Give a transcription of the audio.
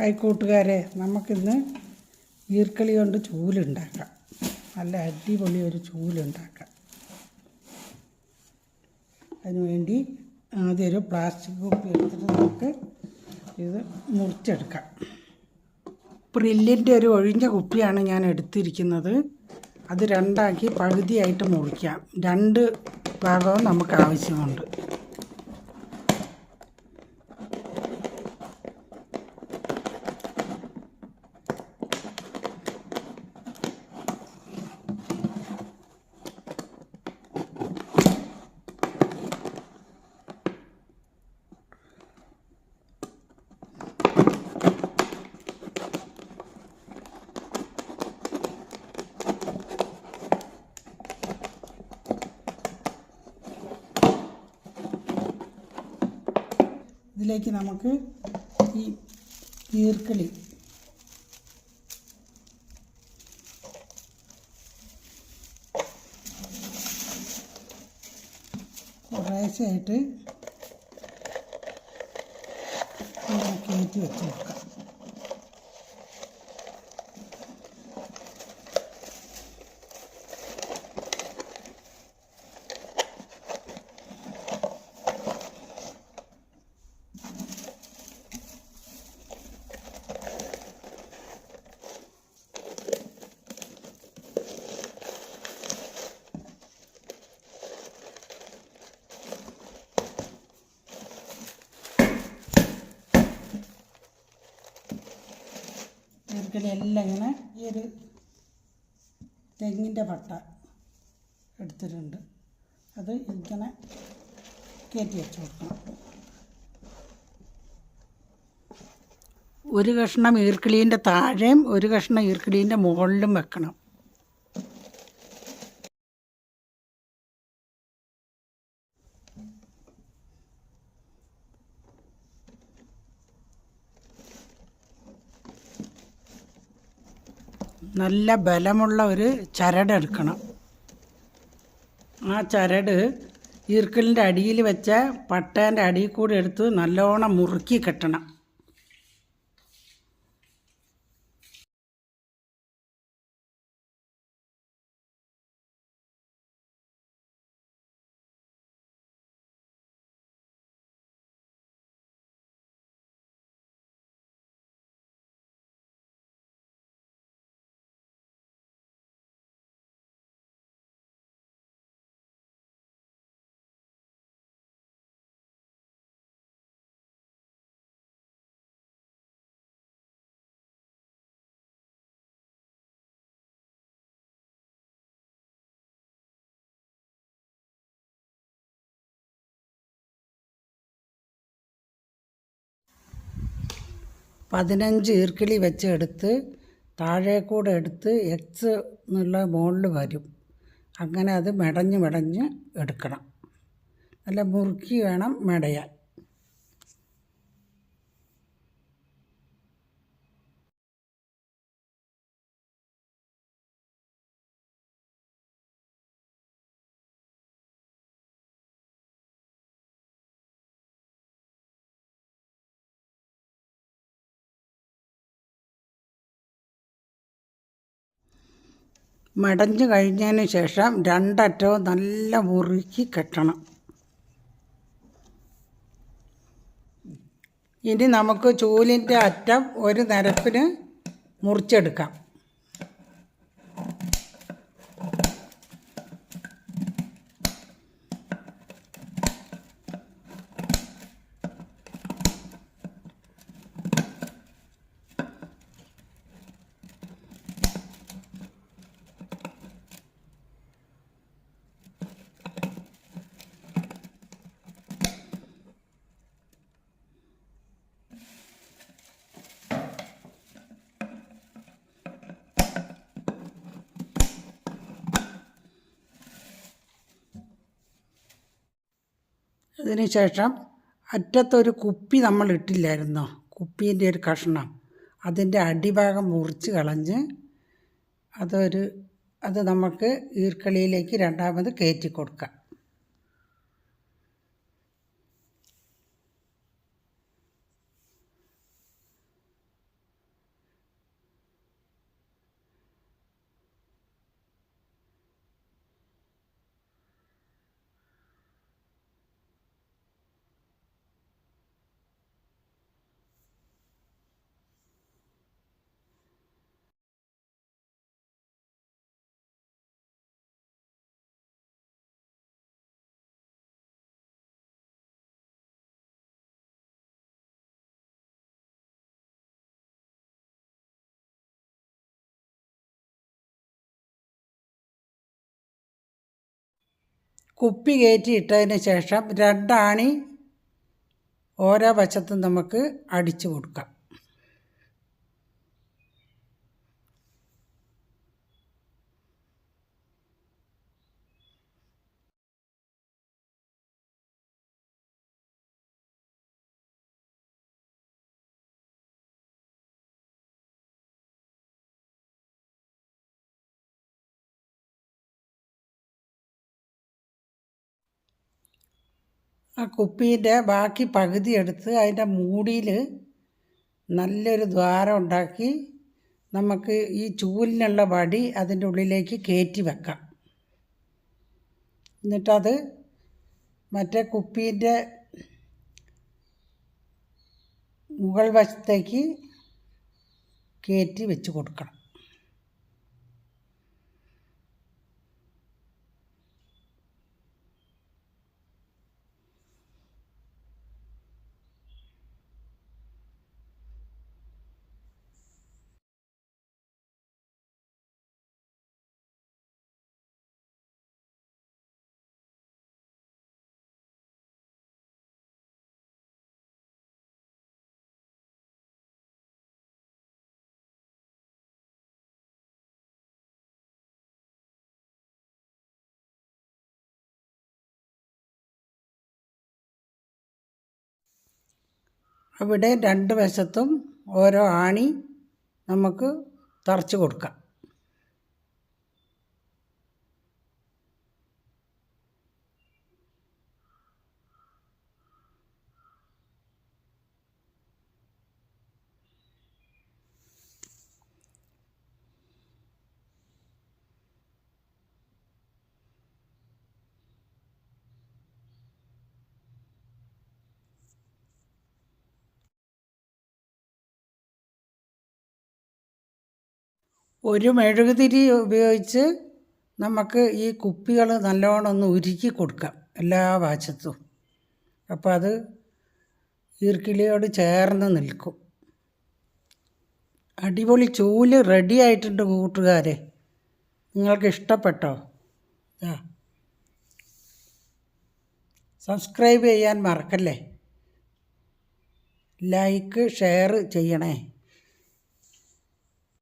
Hi കൂട്ടുകാരെ നമുക്കിന്ന് ഈർക്കളി കൊണ്ട് ചൂലുണ്ടാക്കാം. നല്ല അടിപൊളി ഒരു ചൂലുണ്ടാക്കാം. അതിനുവേണ്ടി ആദ്യം ഒരു പ്ലാസ്റ്റിക് കുപ്പി എടുത്തിട്ട് നമുക്ക് ഇത് മുറിച്ചെടുക്കാം. പ്രില്ലിന്റെ ഒരു ഒഴിഞ്ഞ കുപ്പിയാണ് ഞാൻ എടുത്തിരിക്കുന്നത്. അത് രണ്ടാക്കി പകുതിയായിട്ട് മുറിക്കാം. രണ്ട് ഭാഗവും നമുക്ക് ആവശ്യമുണ്ട്. ഇതിലേക്ക് നമുക്ക് ഈ ഈർക്കിളി. കുറേശ്ശായിട്ട് കയറ്റി വെച്ച് കൊടുക്കാം. ഈർക്കിളി എല്ലാം ഇങ്ങനെ ഈ ഒരു തെങ്ങിന്റെ പട്ട എടുത്തിട്ടുണ്ട്. അത് ഇങ്ങനെ കയറ്റി വെച്ച് കൊടുക്കണം. ഒരു കഷ്ണം ഈർക്കിളീന്റെ താഴെയും ഒരു കഷ്ണം ഈർക്കിളീന്റെ മുകളിലും വെക്കണം. നല്ല ബലമുള്ള ഒരു ചരടെടുക്കണം ആ ചരട് ഈർക്കലിന്റെ അടിയിൽ വെച്ച പട്ടേന്റെ അടിയിൽ കൂടി എടുത്ത് നല്ലോണം മുറുക്കി കെട്ടണം. പതിനഞ്ച് ഈർക്കിളി വെച്ച് എടുത്ത് താഴെ കൂടെ എടുത്ത് എക്സ് എന്നുള്ള മുകളിൽ വരും. അങ്ങനെ അത് മെടഞ്ഞ് മെടഞ്ഞ് എടുക്കണം. നല്ല മുറുക്കി വേണം മെടയാൻ. മടഞ്ഞു കഴിഞ്ഞതിന് ശേഷം രണ്ടറ്റവും നല്ല മുറുക്കി കെട്ടണം. ഇനി നമുക്ക് ചൂലിന്റെ അറ്റം ഒരു നിരപ്പിന് മുറിച്ചെടുക്കാം. അതിനുശേഷം അറ്റത്തൊരു കുപ്പി നമ്മൾ ഇട്ടില്ലായിരുന്നു? കുപ്പീന്റെ ഒരു കഷ്ണം. അതിന്റെ അടിഭാഗം മുറിച്ച് കളഞ്ഞ് അതൊരു അത് നമുക്ക് ഈർക്കളിയിലേക്ക് രണ്ടാമത് കയറ്റി കൊടുക്കാം. കുപ്പി കയറ്റി ഇട്ടതിന് ശേഷം രണ്ടാണി ഓരോ വശത്തും നമുക്ക് അടിച്ചു കൊടുക്കാം. ആ കുപ്പീന്റെ ബാക്കി പകുതി എടുത്ത് അതിന്റെ മൂടിയിൽ നല്ലൊരു ദ്വാരം ഉണ്ടാക്കി നമുക്ക് ഈ ചൂലിനുള്ള വടി അതിന്റെ ഉള്ളിലേക്ക് കയറ്റി വെക്കാം. എന്നിട്ടത് മറ്റേ കുപ്പീന്റെ മുകൾ വശത്തേക്ക് കയറ്റി വെച്ച് കൊടുക്കണം. അവിടെ രണ്ട് വശത്തും ഓരോ ആണി നമുക്ക് തറച്ച് കൊടുക്കാം. ഒരു മെഴുകുതിരി ഉപയോഗിച്ച് നമുക്ക് ഈ കുപ്പികൾ നല്ലോണം ഒന്ന് ഉരുക്കി കൊടുക്കാം എല്ലാ വശത്തും. അപ്പോൾ അത് ഈർക്കിളിയോട് ചേർന്ന് നിൽക്കും. അടിപൊളി ചൂൽ റെഡി ആയിട്ടുണ്ട് കൂട്ടുകാരെ. നിങ്ങൾക്ക് ഇഷ്ടപ്പെട്ടോ? ആ. സബ്സ്ക്രൈബ് ചെയ്യാൻ മറക്കല്ലേ? ലൈക്ക് ഷെയർ ചെയ്യണേ.